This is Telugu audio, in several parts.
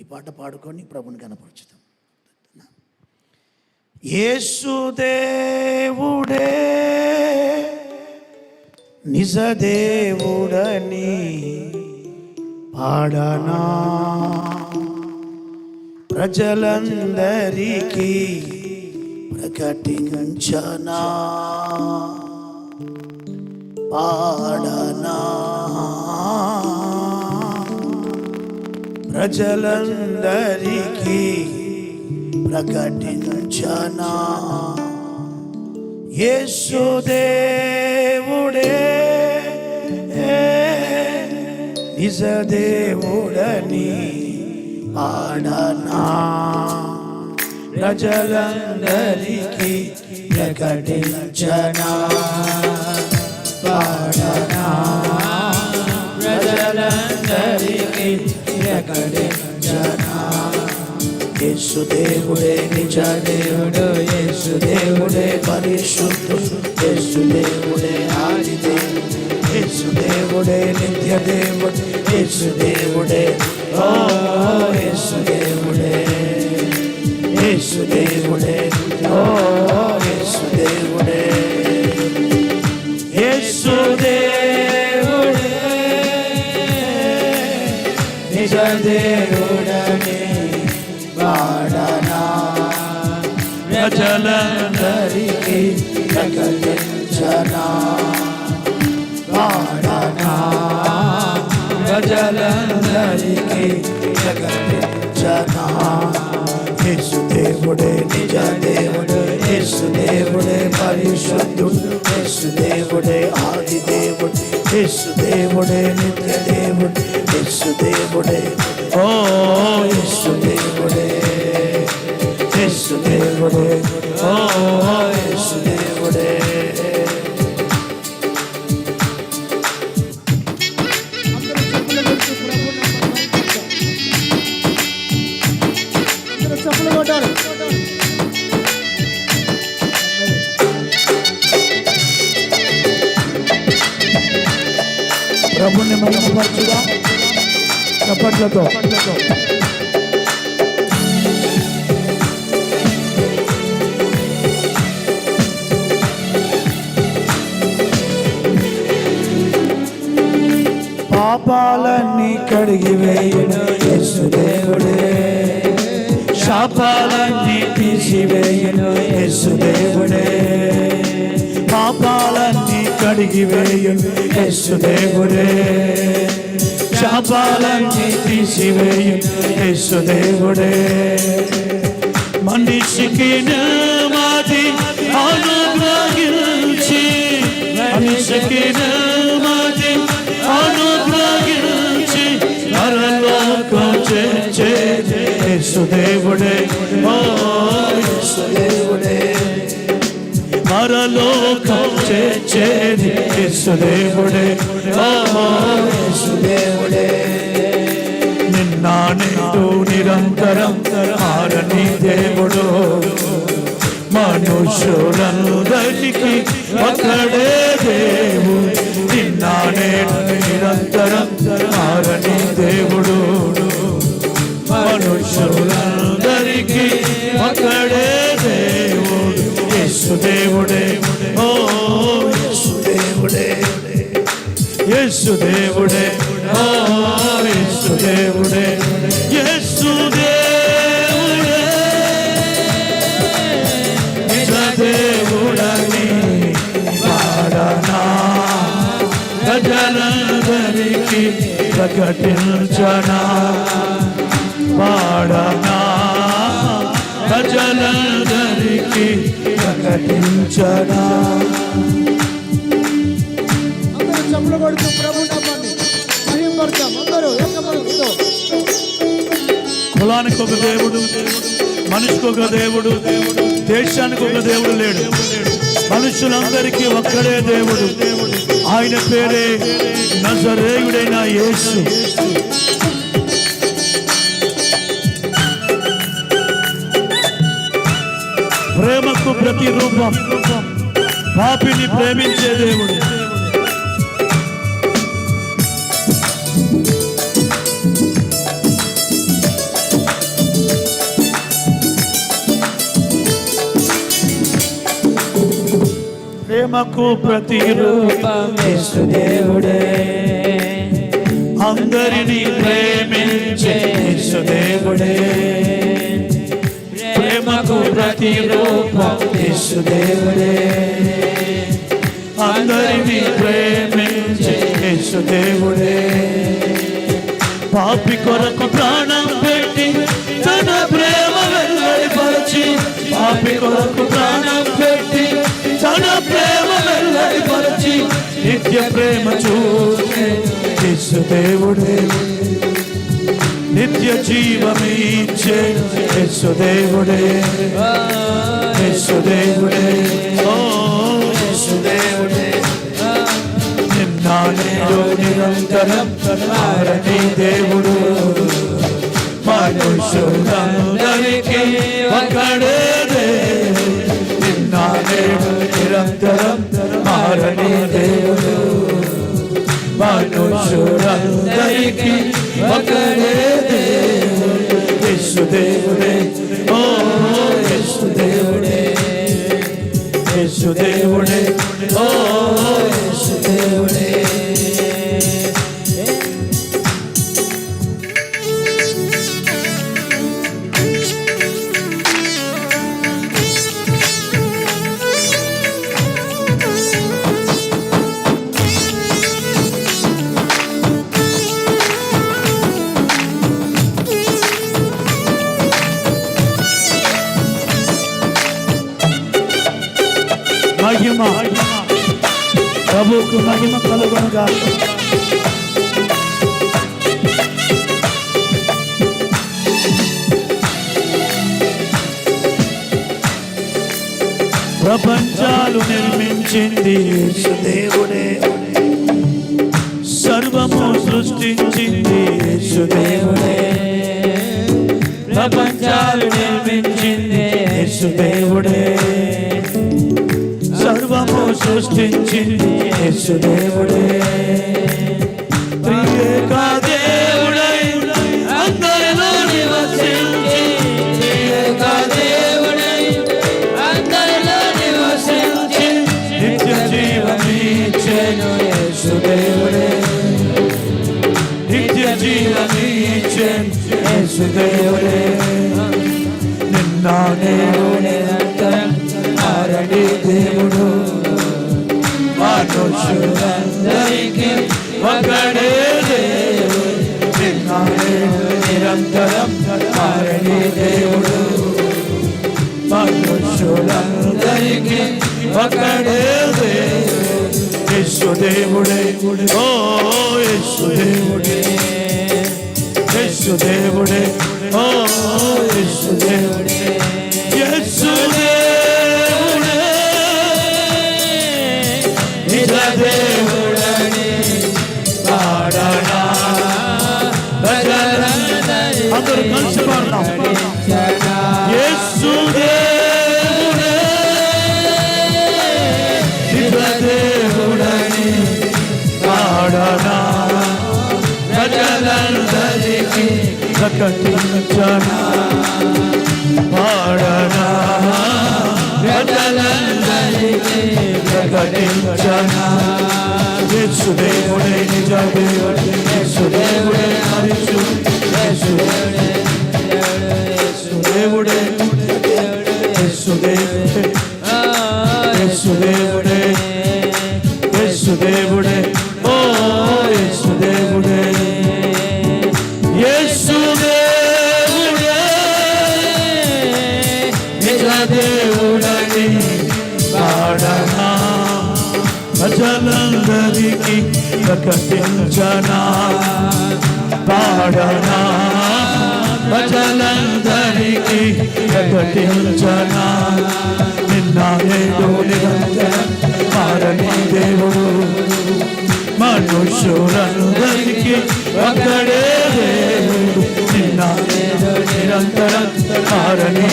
ఈ పాట పాడుకొని ప్రభుని కనపరుచుతాం. యేసు దేవుడే నిజ దేవుడని పాడనా? ప్రజలందరికీ ప్రకటించనా? పాడనా? ప్రజలందరికీ ప్రకటించనా. యేసుదేవుడే నిజ దేవుడని ఆడనా. ప్రజలందరికీ ప్రకటించనా. పాడనా ప్రజలందరికీ ప్రకటించనా యేసు దేవుడే నిజ దేవుడు యేసు దేవుడే పరిశుద్ధుడు యేసు దేవుడే ఆది దేవుడు యేసు దేవుడే నిత్య దేవుడు యేసు దేవుడే ఓ యేసు దేవుడే యేసు దేవుడే ఓ ప్రజలందరికీ ప్రకటించనా వాడనా ప్రజలందరికీ ప్రకటించనా యేసు దేవుడే నిజ దేవుడే యేసు దేవుడే పరిశుద్ధుడు యేసు దేవుడే ఆది దేవుడు యేసు దేవుడే నిత్య దేవుడు యేసు దేవుడే ఓ యేసు దేవుడే ప్రభుని మహిమపరచుగా చప్పట్లతో. పాపాలన్నీ కడిగి వేయును యేసు దేవుడే. శాపాలన్నీ తీసివేయును యేసు దేవుడే. పాపాలన్నీ కడిగి వేయును. యేసు దేవుడే. శాపాలన్నీ తీసివేయును. యేసు దేవుడే. మనిషికి మాది అనుగ్రహించి మనిషికి మాది అనుగ్రహించి పరలోకం చేర్చే యేసుదేవుడే ఓ యేసుదేవుడే పరలోకం చేర్చేది యేసుదేవుడే. యేసుదేవుడే నిన్న నేడు నిరంతరం ఆరని దేవుడు. మనుషులందరికీ ఒకడే దేవు నిన్న నేడు నిరంతరం ఆరని దేవుడు. మనుషులు యేసు దేవుడే యేసు దేవుడే యేసు దేవుడే నిజ దేవుడని వాడనా? ప్రజలందరికీ ప్రకటించనా? వాడనా? ప్రజలందరికీ ప్రకటించనా? చప్పులు కొడుతూ ప్రభు నామాన్ని అందరూ ఏకమనసుతో కులానికి ఒక దేవుడు మనిషికి ఒక దేవుడు దేశానికి ఒక దేవుడు లేడు. మనుషులందరికీ ఒక్కడే దేవుడు. ఆయన పేరే నజరేయుడైన యేసు. ప్రేమకు ప్రతిరూపం పాపిని ప్రేమించే దేవుడు. ప్రేమకు ప్రతిరూపం యేసుదేవుడే. అందరినీ ప్రేమించే యేసుదేవుడే. ప్రేమకు ప్రతిరూపం యేసుదేవుడే. అందరినీ ప్రేమించే యేసుదేవుడే. పాపి కొరకు ప్రాణం పెట్టి తన ప్రేమ వెల్లడిపరచి పాపి కొరకు ప్రేమ ప్రేమ వెల్లడిపరచి నిత్య ప్రేమ చూసే యేసుదేవుడే నిత్య జీవమిచ్చే యేసుదేవుడే యేసుదేవుడే ఓ యేసుదేవుడే నిన్న నేడు నిరంతరం మారని దేవుడు. మనుషులందరికీ ఒకడే నిరంతరం మారని దేవుడు మనుషులందరికీ ఒకడే దేవుడు యేసుదేవుడే ఓ యేసుదేవుడే యేసుదేవుడే మహిమ. ప్రభుకు మహిమ కలుగునుగా ప్రపంచాలు నిర్మించింది యేసుదేవుడే. సర్వము సృష్టించింది యేసుదేవుడే. ప్రపంచాలు నిర్మించింది యేసుదేవుడే. సర్వము సృష్టించింది యేసుదేవుడే త్రియేక దేవుడై అందరిలో నివసించి త్రియేక దేవుడై అందరిలో నివసించి నిత్య జీవమిచ్చెను యేసుదేవుడే నిత్య జీవమిచ్చెను యేసుదేవుడే నిన్న నేడు నిరంతరం దేవుడు దేవుడు. నిన్న నేడు నిరంతరం మారని దేవుడు మనుషులందరికీ ఒకడే దేవుడు యేసుదేవుడే ఓ యేసుదేవుడే యేసుదేవుడే అందరూ కలిసి పాడదాం. యేసుదేవుడే నిజ పాడనా? ప్రకటించనా? పాడనా? ప్రజలందరికీ నిజ దేవుడే. యేసుదేవుడే యేసుదేవుడే యేసుదేవుడే యేసుదేవుడే ఓ యేసుదేవుడే యేసుదేవుడే నిజ పాడనా ప్రజలందరికీ ప్రకటించనా పాడనా. ప్రకటించనా నిన్న నేడు నిరంతరం మారని దేవుడు మనుషులందరికీ ఒకడే దేవుడు నిన్న నేడు నిరంతరం మారని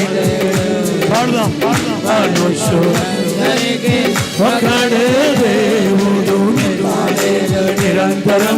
పాడదాం మనుషులందరికీ ఒకడే దేవుడు నిన్న నేడు నిరంతరం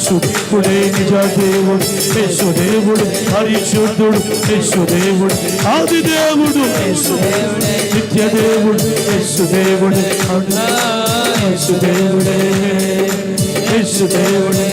యేసు దేవుడే నిజ దేవుడు యేసు దేవుడు పరిశుద్ధుడు యేసు దేవుడు ఆది దేవుడు యేసు దేవుడే నిత్య దేవుడు యేసు దేవుడే యేసు దేవుడే యేసు దేవుడే